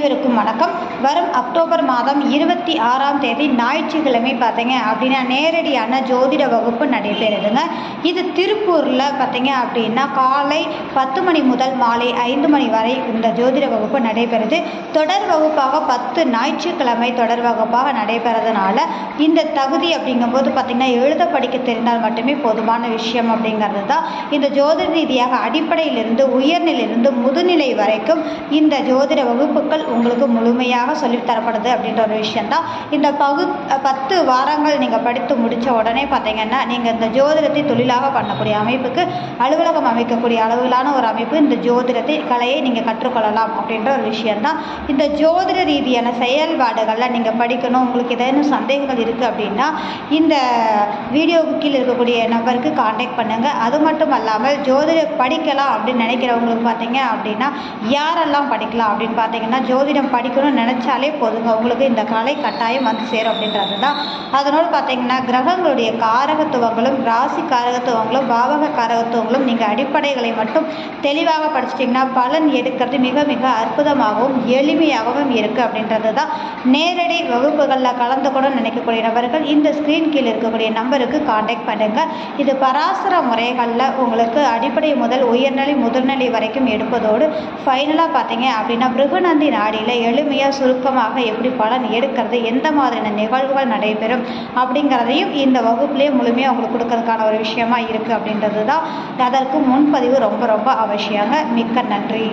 அனைவருக்கும் வணக்கம். வரும் அக்டோபர் மாதம் இருபத்தி ஆறாம் தேதி ஞாயிற்றுக்கிழமை பார்த்தீங்க அப்படின்னா நேரடியான ஜோதிட வகுப்பு நடைபெறுதுங்க. இது திருப்பூரில் பார்த்தீங்க அப்படின்னா காலை பத்து மணி முதல் மாலை ஐந்து மணி வரை இந்த ஜோதிட வகுப்பு நடைபெறுது. தொடர் வகுப்பாக பத்து ஞாயிற்றுக்கிழமை தொடர் வகுப்பாக நடைபெறதுனால இந்த தகுதி அப்படிங்கும்போது பார்த்தீங்கன்னா எழுத படிக்க தெரிந்தால் மட்டுமே போதுமான விஷயம் அப்படிங்கிறது தான். இந்த ஜோதிட ரீதியாக அடிப்படையிலிருந்து உயர்நிலையிலிருந்து முதுநிலை வரைக்கும் இந்த ஜோதிட வகுப்புகள் உங்களுக்கு முழுமையாக சொல்லித் தரப்படுது அப்படின்ற ஒரு விஷயந்தான் இந்த பகு பத்து வாரங்கள் நீங்கள் படித்து முடித்த உடனே பார்த்தீங்கன்னா நீங்கள் இந்த ஜோதிடத்தை தொழிலாக பண்ணக்கூடிய அமைப்புக்கு அலுவலகம் அமைக்கக்கூடிய அளவிலான ஒரு அமைப்பு இந்த ஜோதிடத்தை கலையை நீங்கள் கற்றுக்கொள்ளலாம் அப்படின்ற ஒரு விஷயந்தான் இந்த ஜோதிட ரீதியான செயல்பாடுகளில் நீங்கள் படிக்கணும் உங்களுக்கு ஏதேனும் சந்தேகங்கள் இருக்குது அப்படின்னா இந்த வீடியோவுக்கு கீழே இருக்கக்கூடிய நம்பருக்கு காண்டாக்ட் பண்ணுங்கள் அது மட்டும் அல்லாமல் ஜோதிட படிக்கலாம் அப்படின்னு நினைக்கிறவங்களுக்கு பார்த்தீங்க அப்படின்னா யாரெல்லாம் படிக்கலாம் அப்படின்னு பார்த்தீங்கன்னா ஜோதிடம் படிக்கணும்னு நினச்சாலே போதுங்க. உங்களுக்கு இந்த கலை கட்டாயம் வந்து சேரும் அப்படின்றது தான் அதனோடு பார்த்தீங்கன்னா கிரகங்களுடைய காரகத்துவங்களும் ராசி காரகத்துவங்களும் பாவக காரகத்துவங்களும் நீங்கள் அடிப்படைகளை மட்டும் தெளிவாக படிச்சிட்டிங்கன்னா பலன் எடுக்கிறது மிக மிக அற்புதமாகவும் எளிமையாகவும் இருக்குது அப்படின்றது தான் நேரடி வகுப்புகளில் கலந்து கூட நினைக்கக்கூடிய நபர்கள் இந்த ஸ்க்ரீன் கீழே இருக்கக்கூடிய நம்பருக்கு காண்டாக்ட் பண்ணுங்கள் இது பராசர முறைகளில் உங்களுக்கு அடிப்படை முதல் உயர்நிலை முதல்நிலை வரைக்கும் எடுப்பதோடு ஃபைனலாக பார்த்தீங்க அப்படின்னா பிருகநந்தி நாடியில் எளிமையாக சுருக்கமாக எப்படி பலன் எடுக்கிறது எந்த மாதிரியான நிகழ்வுகள் நடைபெறும் அப்படிங்கிறதையும் இந்த வகுப்புலேயே முழுமையாக உங்களுக்கு கொடுக்கறதுக்கான ஒரு விஷயமா இருக்குது அப்படின்றது தான் அதற்கு முன்பதிவு ரொம்ப ரொம்ப அவசியங்க. மிக்க நன்றி.